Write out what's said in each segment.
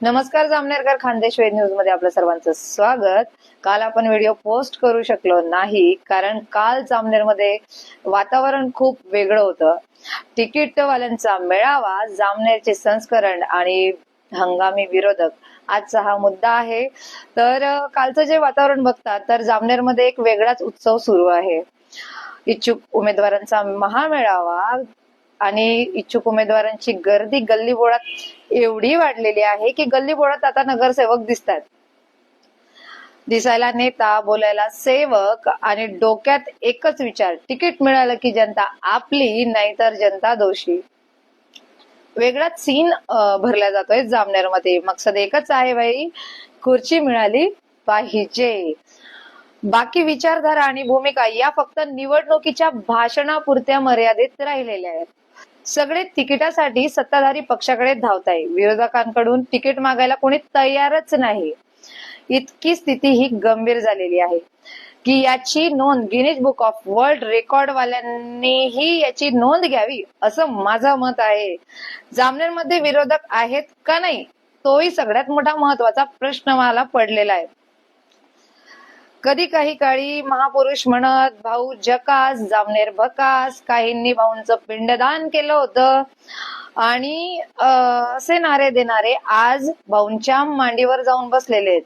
नमस्कार जामनेरकर खानदेश वेद न्यूजमध्ये आपलं सर्वांचं स्वागत. काल आपण व्हिडिओ पोस्ट करू शकलो नाही कारण काल जामनेरमध्ये वातावरण खूप वेगळं होतं. तिकीटवाल्यांचा मेळावा जामनेरचे संस्करण आणि हंगामी विरोधक आजचा हा मुद्दा आहे. तर कालचं जे वातावरण बघतात तर जामनेरमध्ये एक वेगळाच उत्सव सुरू आहे. इच्छुक उमेदवारांचा महामेळावा आणि इच्छुक उमेदवारांची गर्दी गल्ली बोळात एवढी वाढलेली आहे की गल्ली बोळात आता नगरसेवक दिसतात दिसायला नेता बोलायला सेवक आणि डोक्यात एकच विचार तिकीट मिळालं की जनता आपली नाहीतर जनता दोषी. वेगळाच सीन भरला जातोय जामनेरमध्ये. मकसद एकच आहे बाई खुर्ची मिळाली पाहिजे. बाकी विचारधारा आणि भूमिका या फक्त निवडणुकीच्या भाषणापुरत्या मर्यादित राहिलेल्या आहेत. सगळे तिकिटासाठी सत्ताधारी पक्षाकडे धावताय. विरोधकांकडून तिकीट मागायला कोणी तयारच नाही. इतकी स्थिती ही गंभीर झालेली आहे. की याची नोंद Guinness book of world record वाल्यांनीही याची नोंद घ्यावी असं माझं मत आहे. जामनेरमध्ये विरोधक आहेत का नाही तोही सगळ्यात मोठा महत्त्वाचा प्रश्न मला पडलेला आहे. कधी काही काळी महापुरुष म्हणत भाऊ जकास जामनेर भकास. काहींनी भाऊंच पिंडदान केलं होतं. आणि अं, असे नारे देणारे आज भाऊंच्या मांडीवर जाऊन बसलेले आहेत.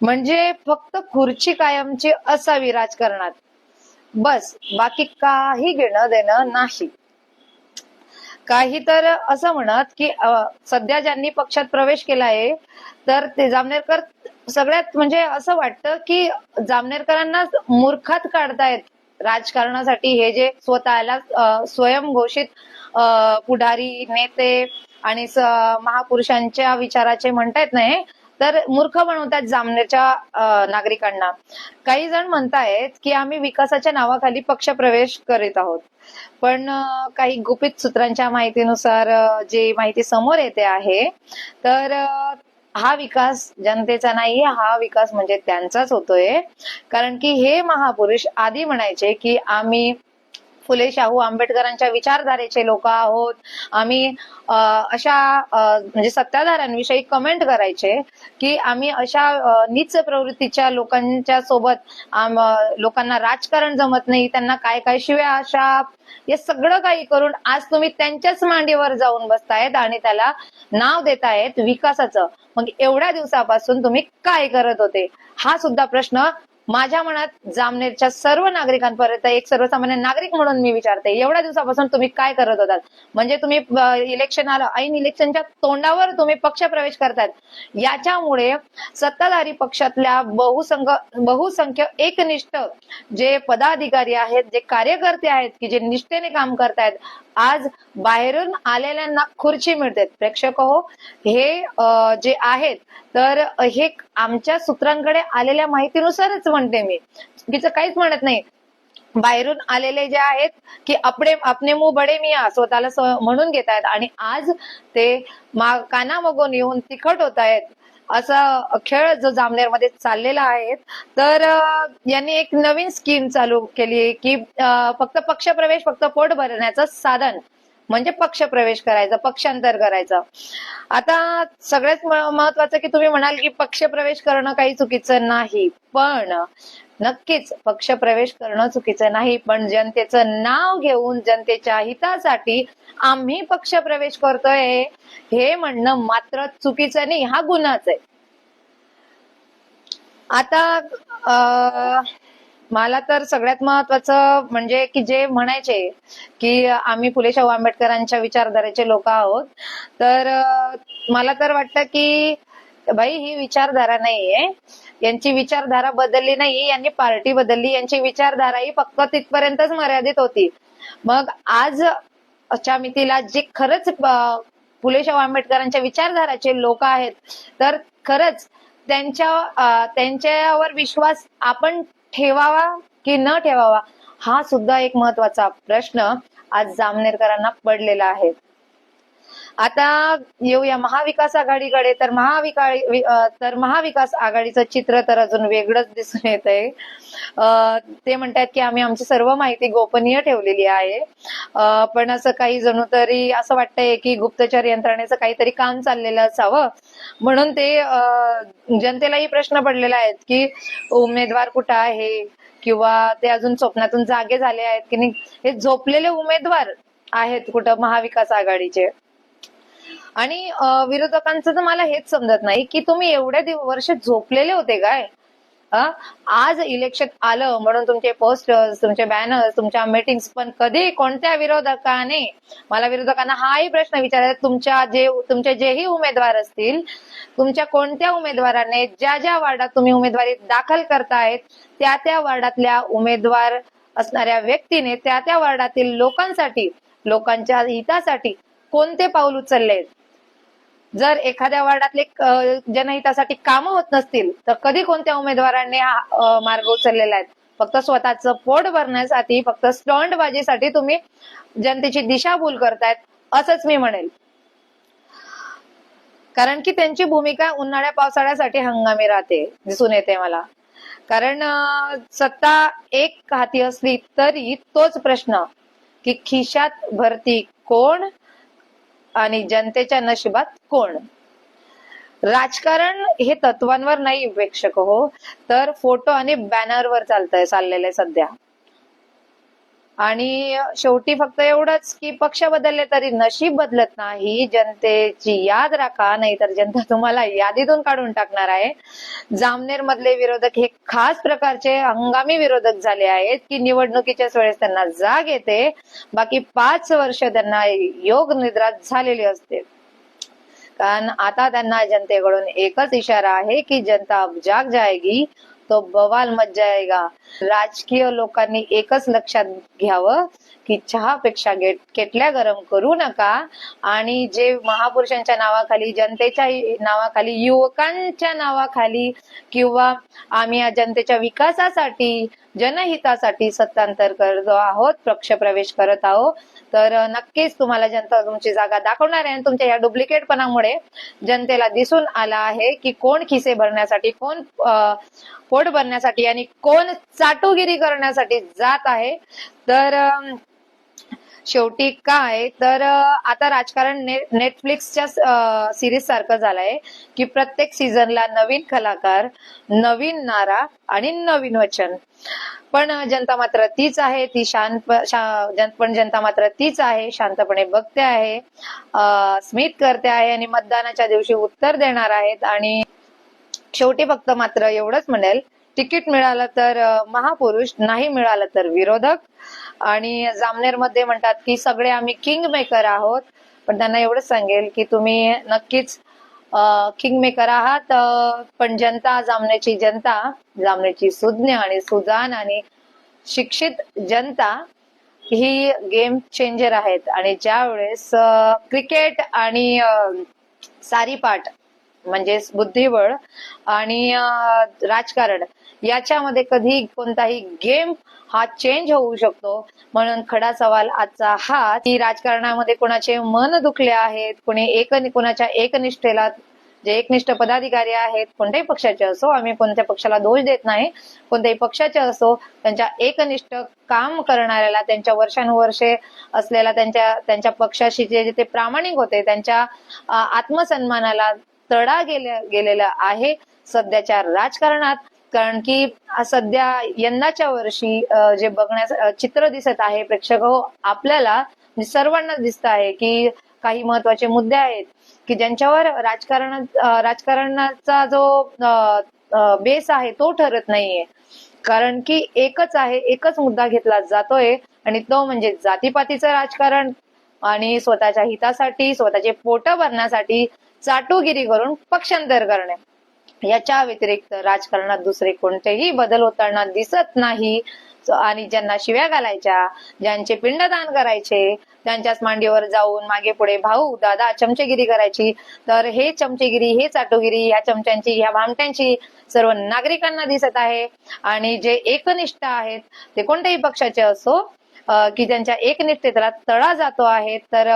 म्हणजे फक्त खुर्ची कायमची असावी राजकारणात. बस बाकी काही घेणं देणं नाही. काही तर असं म्हणत की सध्या ज्यांनी पक्षात प्रवेश केला आहे तर ते जामनेरकर सगळ्यात म्हणजे असं वाटतं की जामनेरकरांना मूर्खात काढतायत राजकारणासाठी. हे जे स्वतःला स्वयंघोषित पुढारी नेते आणि महापुरुषांच्या विचाराचे म्हणतायत नाही तर मूर्ख बनवतात जामनेरच्या नागरिकांना. काही जण म्हणतायत की आम्ही विकासाच्या नावाखाली पक्षप्रवेश करीत आहोत. पण काही गुपित सूत्रांच्या माहितीनुसार जी जे माहिती समोर येते आहे तर हा विकास जनतेचा नाही हा विकास म्हणजे त्यांचाच होतोय. कारण की हे महापुरुष आधी म्हणायचे की आम्ही फुले शाहू आंबेडकरांच्या विचारधारेचे लोक आहोत. आम्ही अशा म्हणजे सत्ताधाऱ्यांविषयी कमेंट करायचे की आम्ही अशा नीच प्रवृत्तीच्या लोकांच्या सोबत लोकांना राजकारण जमत नाही त्यांना काय काय शिव्या अशा हे सगळं काही करून आज तुम्ही त्यांच्याच मांडीवर जाऊन बसतायत आणि त्याला नाव देतायत विकासाचं. मग एवढ्या दिवसापासून तुम्ही काय करत होते? हा सुद्धा प्रश्न माझ्या मनात जामनेरच्या सर्व नागरिकांपर्यंत एक सर्वसामान्य नागरिक म्हणून मी विचारते एवढ्या दिवसापासून तुम्ही काय करत होतात? म्हणजे तुम्ही इलेक्शन आलं ऐन इलेक्शनच्या तोंडावर तुम्ही पक्ष प्रवेश करतायत. याच्यामुळे सत्ताधारी पक्षातल्या बहुसंख बहुसंख्य एकनिष्ठ जे पदाधिकारी आहेत जे कार्यकर्ते आहेत की जे निष्ठेने काम करतायत आज बाहेरून आलेल्यांना खुर्ची मिळते प्रेक्षक हो हे जे आहेत तर हे आमच्या सूत्रांकडे आलेल्या माहितीनुसारच म्हणते मी. चुकीचं काहीच म्हणत नाही. बाहेरून आलेले जे आहेत की आपले आपने मु बडे मिया स्वतःला म्हणून घेत आहेत. आणि आज ते मा कानामगून येऊन तिखट होत आहेत. असा खेळ जो जामनेरमध्ये चाललेला आहे तर यांनी एक नवीन स्कीम चालू केली की फक्त पक्षप्रवेश फक्त पोट भरण्याचं साधन. म्हणजे पक्ष प्रवेश करायचा पक्षांतर करायचं. आता सगळ्यात महत्वाचं की तुम्ही म्हणाल की पक्ष प्रवेश करणं काही चुकीचं नाही पण नक्कीच पक्ष प्रवेश करणं चुकीचं नाही पण जनतेचं नाव घेऊन जनतेच्या हितासाठी आम्ही पक्ष प्रवेश करतोय हे म्हणणं मात्र चुकीचं नाही हा गुन्हाच आहे. आता अं, मला तर सगळ्यात महत्वाचं म्हणजे की जे म्हणायचे की आम्ही फुले शाहू आंबेडकरांच्या विचारधारेचे लोक आहोत. तर मला तर वाटतं की भाई ही विचारधारा नाहीये. यांची विचारधारा बदलली नाही यांनी पार्टी बदलली यांची विचारधारा ही फक्त तिथपर्यंतच मर्यादित होती. मग आज च्या मितीला जे खरंच फुले शाहू आंबेडकरांच्या विचारधाराचे लोक आहेत तर खरंच त्यांच्या त्यांच्यावर विश्वास आपण ठेवावा की न ठेवावा हा सुद्धा एक महत्त्वाचा प्रश्न आज जामनेरकरांना पडलेला आहे. आता येऊया महाविकास आघाडीकडे. तर महाविका तर महाविकास आघाडीचं चित्र तर अजून वेगळंच दिसून येत आहे ते म्हणतात की आम्ही आमची सर्व माहिती गोपनीय ठेवलेली आहे. पण असं काही जणू तरी असं वाटतंय की गुप्तचर यंत्रणेचं काहीतरी काम चाललेलं असावं. म्हणून ते जनतेलाही प्रश्न पडलेला आहेत की उमेदवार कुठं आहे? किंवा ते अजून स्वप्नातून जागे झाले आहेत की नाही? हे झोपलेले उमेदवार आहेत कुठं महाविकास आघाडीचे? आणि विरोधकांचं तर मला हेच समजत नाही की तुम्ही एवढ्या वर्ष झोपलेले होते काय? आज इलेक्शन आलं म्हणून तुमचे पोस्टर्स तुमचे बॅनर्स तुमच्या मीटिंग्स पण कधी कोणत्या विरोधकाने मला विरोधकांना हाही प्रश्न विचारायचा तुमच्या जे तुमचे जेही उमेदवार असतील तुमच्या कोणत्या उमेदवाराने ज्या ज्या वार्डात तुम्ही उमेदवारी दाखल करतायत त्या त्या वार्डातल्या उमेदवार असणाऱ्या व्यक्तीने त्या त्या वार्डातील लोकांसाठी लोकांच्या हितासाठी कोणते पाऊल उचलले जर एखाद्या वार्डातले जनहितासाठी कामं होत नसतील तर कधी कोणत्या उमेदवारांनी हा मार्ग उचललेला आहे? फक्त स्वतःचं पोट भरण्यासाठी फक्त स्टॉन्डबाजीसाठी तुम्ही जनतेची दिशाभूल करतायत असंच मी म्हणेल कारण की त्यांची भूमिका उन्हाळ्या पावसाळ्यासाठी हंगामी राहते दिसून येते मला. कारण सत्ता एक हाती असली तरी तोच प्रश्न की खिशात भरती कोण आणि जनतेच्या नशिबात कोण? राजकारण हे तत्वांवर नाही प्रेक्षक हो. तर फोटो आणि बॅनरवर चालतंय चाललेलं आहे सध्या. आणि शेवटी फक्त एवढंच की पक्ष बदलले तरी नशीब बदलत नाही. जनतेची याद राखा नाहीतर जनता तुम्हाला यादीतून काढून टाकणार आहे. जामनेर मधले विरोधक हे खास प्रकारचे हंगामी विरोधक झाले आहेत की निवडणुकीच्याच वेळेस त्यांना जाग येते. बाकी पाच वर्ष त्यांना योग निद्रा झालेली असते. कारण आता त्यांना जनतेकडून एकच इशारा आहे की जनता अब जाग जाएगी. तो बवाल मज्जा येगा राजकीय लोकांनी एकच लक्षात घ्यावं की चहापेक्षा गेट केटल्या गरम करू नका. आणि जे महापुरुषांच्या नावाखाली जनतेच्या नावाखाली युवकांच्या नावाखाली किंवा आम्ही या जनतेच्या विकासासाठी जनहितासाठी सत्तांतर करतो आहोत पक्ष प्रवेश करत आहोत तर नक्कीच तुम्हाला जनता तुमची जागा दाखवणार आहे आणि तुमच्या या डुप्लिकेटपणामुळे जनतेला दिसून आला आहे की कोण खिसे भरण्यासाठी कोण अं, पोट भरण्यासाठी आणि कोण चाटुगिरी करण्यासाठी जात आहे. तर शेवटी काय? तर आता राजकारण ने, नेटफ्लिक्सच्या सिरीज सारखं झालंय की प्रत्येक सीझनला नवीन कलाकार नवीन नारा आणि नवीन वचन. पण जनता मात्र तीच आहे. ती शांत शा- जन- पण जनता मात्र तीच आहे. शांतपणे बघते आहे. स्मित करते आहे आणि मतदानाच्या दिवशी उत्तर देणार आहेत. आणि शेवटी फक्त मात्र एवढंच म्हणेल तिकीट मिळालं तर महापुरुष नाही मिळालं तर विरोधक. आणि जामनेरमध्ये म्हणतात की सगळे आम्ही किंग मेकर आहोत. पण त्यांना एवढं सांगेल की तुम्ही नक्कीच किंग मेकर आहात. पण जनता जामनेची जनता जामनेची सुज्ञ आणि सुजान आणि शिक्षित जनता ही गेम चेंजर आहेत. आणि ज्या वेळेस क्रिकेट आणि सारी सारीपाट म्हणजेच बुद्धिबळ आणि राजकारण याच्यामध्ये कधी कोणताही गेम हा चेंज होऊ शकतो. म्हणून खडा सवाल आजचा हा की राजकारणामध्ये कोणाचे मन दुखले आहेत कोणी एक कोणाच्या एकनिष्ठेला जे एकनिष्ठ पदाधिकारी आहेत कोणत्याही पक्षाचे असो आम्ही कोणत्या पक्षाला दोष देत नाही. कोणत्याही पक्षाचे असो त्यांच्या एकनिष्ठ काम करणाऱ्याला त्यांच्या वर्षानुवर्षे असलेला त्यांच्या त्यांच्या पक्षाशी जे जे ते प्रामाणिक होते त्यांच्या आत्मसन्मानाला तडा गेले गेलेला आहे. सध्याच्या राजकारणात कारण की सध्या यंदाच्या वर्षी जे बघण्यास चित्र दिसत आहे प्रेक्षक हो आपल्याला म्हणजे सर्वांना सर्वांनाच दिसत आहे की काही महत्त्वाचे मुद्दे आहेत की ज्यांच्यावर राजकारण राजकारणाचा जो बेस आहे तो ठरत नाहीये. कारण की एकच आहे एकच मुद्दा घेतला जातोय आणि तो म्हणजे जातीपातीचं राजकारण आणि स्वतःच्या हितासाठी स्वतःचे पोट भरण्यासाठी चाटोगिरी करून पक्षांतर करणे. याच्या व्यतिरिक्त राजकारणात दुसरे कोणतेही बदल होताना दिसत नाही. आणि ज्यांना शिव्या घालायच्या ज्यांचे पिंडदान करायचे त्यांच्याच मांडीवर जाऊन मागे पुढे भाऊ दादा चमचेगिरी करायची. तर हे चमचेगिरी हे चाटोगिरी ह्या चमच्यांची ह्या भामट्यांची सर्व नागरिकांना दिसत आहे. आणि जे एकनिष्ठ आहेत ते कोणत्याही पक्षाचे असो की ज्यांच्या एकनिष्ठतेला तळा जातो आहे तर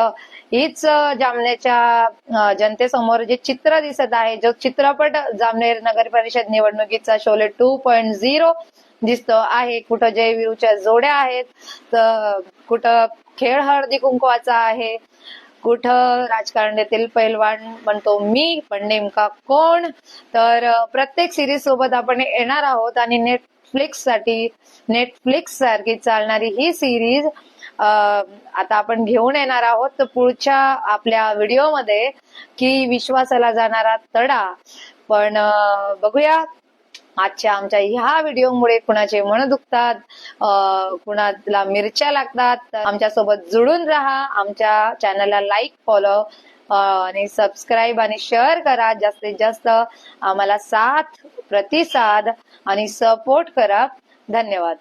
हीच जामनेरच्या जामनेच्या जनतेसमोर जे चित्र दिसत आहे जो चित्रपट जामनेर नगर परिषद निवडणुकीचा शोले टू पॉईंट झिरो दिसतो आहे. कुठं जयवीरच्या जोड्या आहेत तर कुठं खेळ हळदी कुंकवाचा आहे कुठं राजकारणातील पैलवान म्हणतो मी पण नेमका कोण? तर प्रत्येक सिरीज सोबत आपण येणार आहोत आणि नेट नेटफ्लिक्ससाठी नेटफ्लिक्स सारखी चालणारी ही सिरीज आता आपण घेऊन येणार आहोत. तर पुढच्या आपल्या व्हिडिओमध्ये की विश्वासाला जाणारा तडा. पण बघूया. आजच्या आमच्या ह्या व्हिडिओमुळे कुणाचे मन दुखतात कुणाला मिरच्या लागतात आमच्यासोबत जुळून राहा. आमच्या चॅनलला लाईक फॉलो आणि सबस्क्राईब आणि शेअर करा. जास्तीत जास्त आम्हाला साथ प्रतिसाद आणि सपोर्ट करा. धन्यवाद.